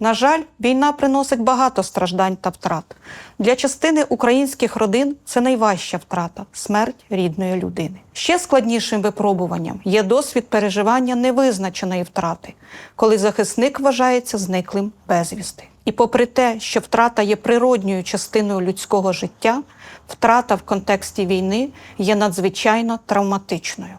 На жаль, війна приносить багато страждань та втрат. Для частини українських родин це найважча втрата смерть рідної людини. Ще складнішим випробуванням є досвід переживання невизначеної втрати, коли захисник вважається зниклим безвісти. І попри те, що втрата є природньою частиною людського життя, втрата в контексті війни є надзвичайно травматичною.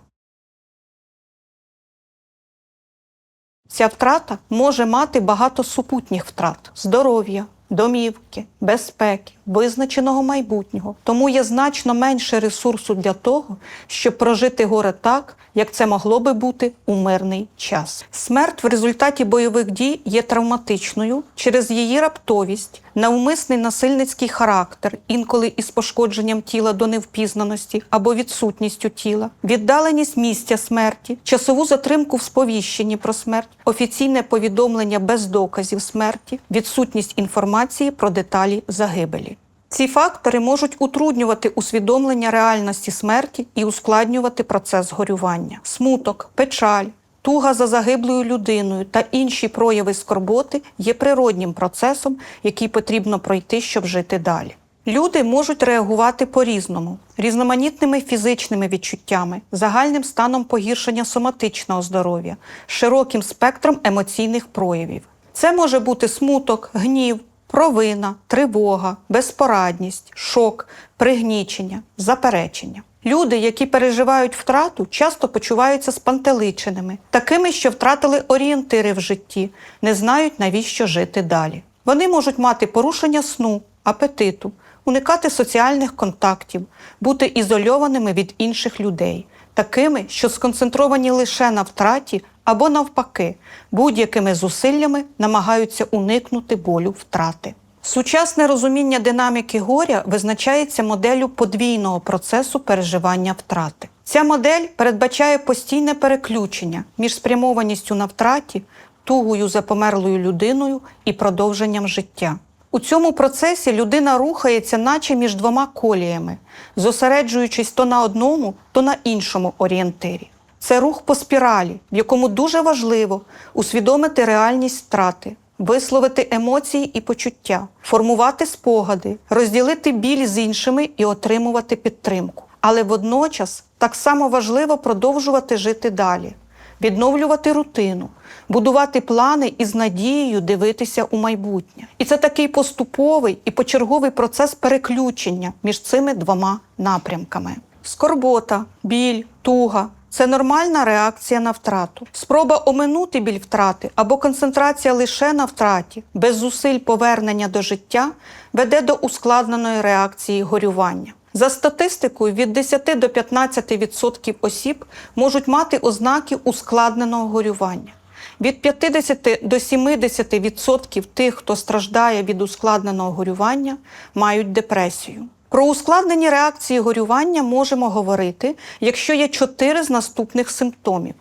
Ця втрата може мати багато супутніх втрат здоров'я, домівки, безпеки, визначеного майбутнього. Тому є значно менше ресурсу для того, щоб прожити горе так, як це могло би бути у мирний час. Смерть в результаті бойових дій є травматичною через її раптовість, навмисний насильницький характер, інколи із пошкодженням тіла до невпізнаності або відсутністю тіла, віддаленість місця смерті, часову затримку в сповіщенні про смерть, офіційне повідомлення без доказів смерті, відсутність інформації про деталі загибелі. Ці фактори можуть утруднювати усвідомлення реальності смерті і ускладнювати процес горювання. Смуток, печаль, туга за загиблою людиною та інші прояви скорботи є природнім процесом, який потрібно пройти, щоб жити далі. Люди можуть реагувати по-різному, різноманітними фізичними відчуттями, загальним станом погіршення соматичного здоров'я, широким спектром емоційних проявів. Це може бути смуток, гнів, провина, тривога, безпорадність, шок, пригнічення, заперечення. Люди, які переживають втрату, часто почуваються спантеличеними, такими, що втратили орієнтири в житті, не знають, навіщо жити далі. Вони можуть мати порушення сну, апетиту, уникати соціальних контактів, бути ізольованими від інших людей, такими, що сконцентровані лише на втраті або навпаки, будь-якими зусиллями намагаються уникнути болю втрати. Сучасне розуміння динаміки горя визначається моделлю подвійного процесу переживання втрати. Ця модель передбачає постійне переключення між спрямованістю на втраті, тугою за померлою людиною і продовженням життя. У цьому процесі людина рухається, наче між двома коліями, зосереджуючись то на одному, то на іншому орієнтирі. Це рух по спіралі, в якому дуже важливо усвідомити реальність втрати, висловити емоції і почуття, формувати спогади, розділити біль з іншими і отримувати підтримку. Але водночас так само важливо продовжувати жити далі, відновлювати рутину, будувати плани і з надією дивитися у майбутнє. І це такий поступовий і почерговий процес переключення між цими двома напрямками. Скорбота, біль, туга це нормальна реакція на втрату. Спроба оминути біль втрати або концентрація лише на втраті, без зусиль повернення до життя веде до ускладненої реакції горювання. За статистикою, від 10 до 15% осіб можуть мати ознаки ускладненого горювання. Від 50 до 70% тих, хто страждає від ускладненого горювання, мають депресію. Про ускладнені реакції горювання можемо говорити, якщо є чотири з наступних симптомів: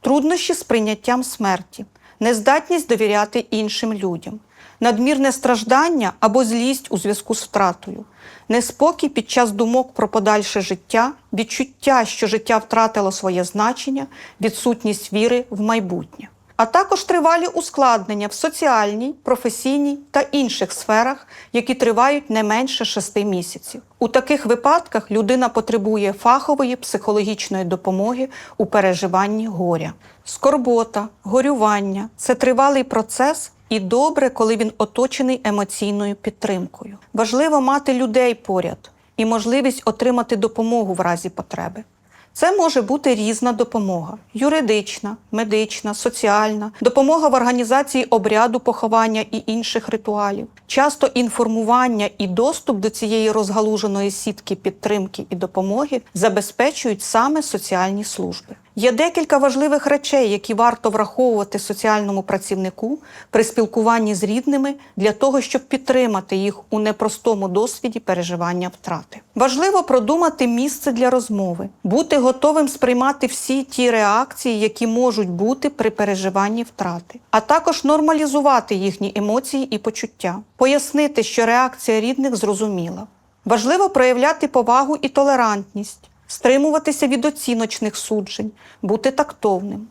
труднощі з прийняттям смерті, нездатність довіряти іншим людям, надмірне страждання або злість у зв'язку з втратою, неспокій під час думок про подальше життя, відчуття, що життя втратило своє значення, відсутність віри в майбутнє. А також тривалі ускладнення в соціальній, професійній та інших сферах, які тривають не менше шести місяців. У таких випадках людина потребує фахової психологічної допомоги у переживанні горя. Скорбота, горювання це тривалий процес, і добре, коли він оточений емоційною підтримкою. Важливо мати людей поряд і можливість отримати допомогу в разі потреби. Це може бути різна допомога: юридична, медична, соціальна, допомога в організації обряду поховання і інших ритуалів. Часто інформування і доступ до цієї розгалуженої сітки підтримки і допомоги забезпечують саме соціальні служби. Є декілька важливих речей, які варто враховувати соціальному працівнику при спілкуванні з рідними для того, щоб підтримати їх у непростому досвіді переживання втрати. Важливо продумати місце для розмови, бути готовим сприймати всі ті реакції, які можуть бути при переживанні втрати, а також нормалізувати їхні емоції і почуття, пояснити, що реакція рідних зрозуміла. Важливо проявляти повагу і толерантність стримуватися від оціночних суджень, бути тактовним.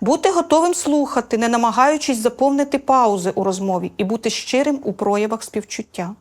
Бути готовим слухати, не намагаючись заповнити паузи у розмові і бути щирим у проявах співчуття,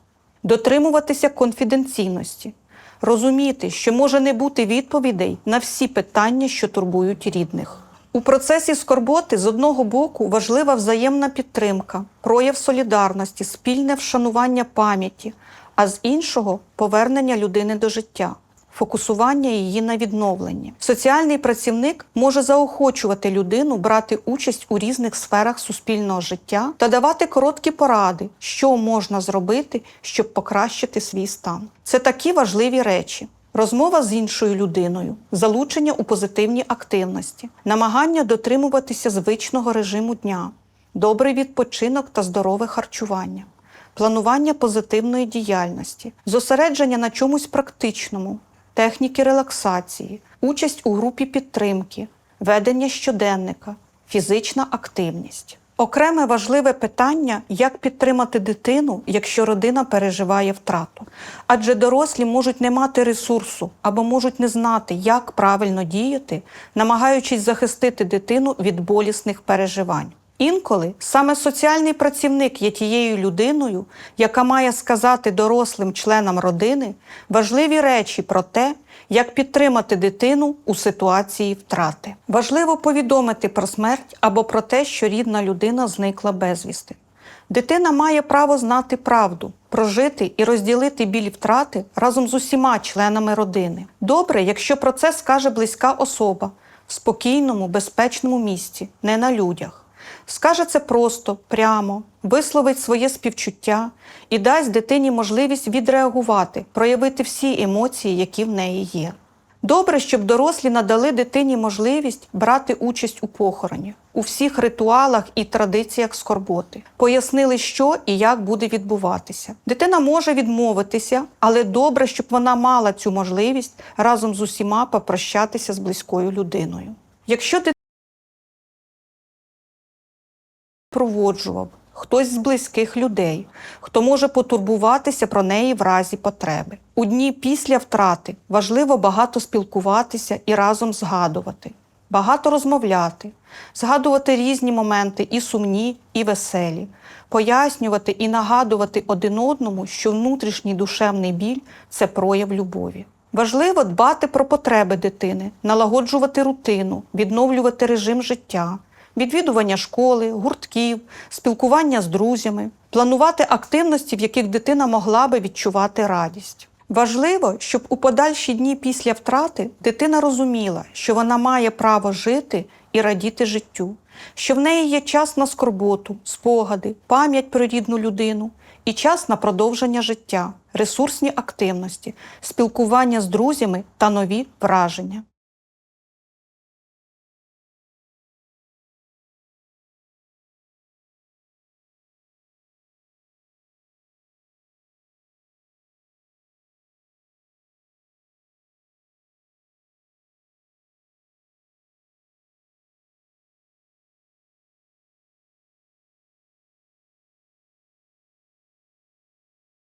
дотримуватися конфіденційності, розуміти, що може не бути відповідей на всі питання, що турбують рідних. У процесі скорботи з одного боку важлива взаємна підтримка, прояв солідарності, спільне вшанування пам'яті, а з іншого повернення людини до життя, фокусування її на відновленні. Соціальний працівник може заохочувати людину брати участь у різних сферах суспільного життя та давати короткі поради, що можна зробити, щоб покращити свій стан. Це такі важливі речі. Розмова з іншою людиною, залучення у позитивні активності, намагання дотримуватися звичного режиму дня, добрий відпочинок та здорове харчування, планування позитивної діяльності, зосередження на чомусь практичному, техніки релаксації, участь у групі підтримки, ведення щоденника, фізична активність. Окреме важливе питання, як підтримати дитину, якщо родина переживає втрату. Адже дорослі можуть не мати ресурсу або можуть не знати, як правильно діяти, намагаючись захистити дитину від болісних переживань. Інколи саме соціальний працівник є тією людиною, яка має сказати дорослим членам родини важливі речі про те, як підтримати дитину у ситуації втрати. Важливо повідомити про смерть або про те, що рідна людина зникла безвісти. Дитина має право знати правду, прожити і розділити біль втрати разом з усіма членами родини. Добре, якщо про це скаже близька особа в спокійному, безпечному місці, не на людях. Скаже це просто, прямо, висловить своє співчуття і дасть дитині можливість відреагувати, проявити всі емоції, які в неї є. Добре, щоб дорослі надали дитині можливість брати участь у похороні, у всіх ритуалах і традиціях скорботи, пояснили, що і як буде відбуватися. Дитина може відмовитися, але добре, щоб вона мала цю можливість разом з усіма попрощатися з близькою людиною. Якщо дитина проводжував хтось з близьких людей, хто може потурбуватися про неї в разі потреби. У дні після втрати важливо багато спілкуватися і разом згадувати, багато розмовляти, згадувати різні моменти і сумні, і веселі, пояснювати і нагадувати один одному, що внутрішній душевний біль це прояв любові. Важливо дбати про потреби дитини, налагоджувати рутину, відновлювати режим життя, відвідування школи, гуртків, спілкування з друзями, планувати активності, в яких дитина могла би відчувати радість. Важливо, щоб у подальші дні після втрати дитина розуміла, що вона має право жити і радіти життю, що в неї є час на скорботу, спогади, пам'ять про рідну людину і час на продовження життя, ресурсні активності, спілкування з друзями та нові враження.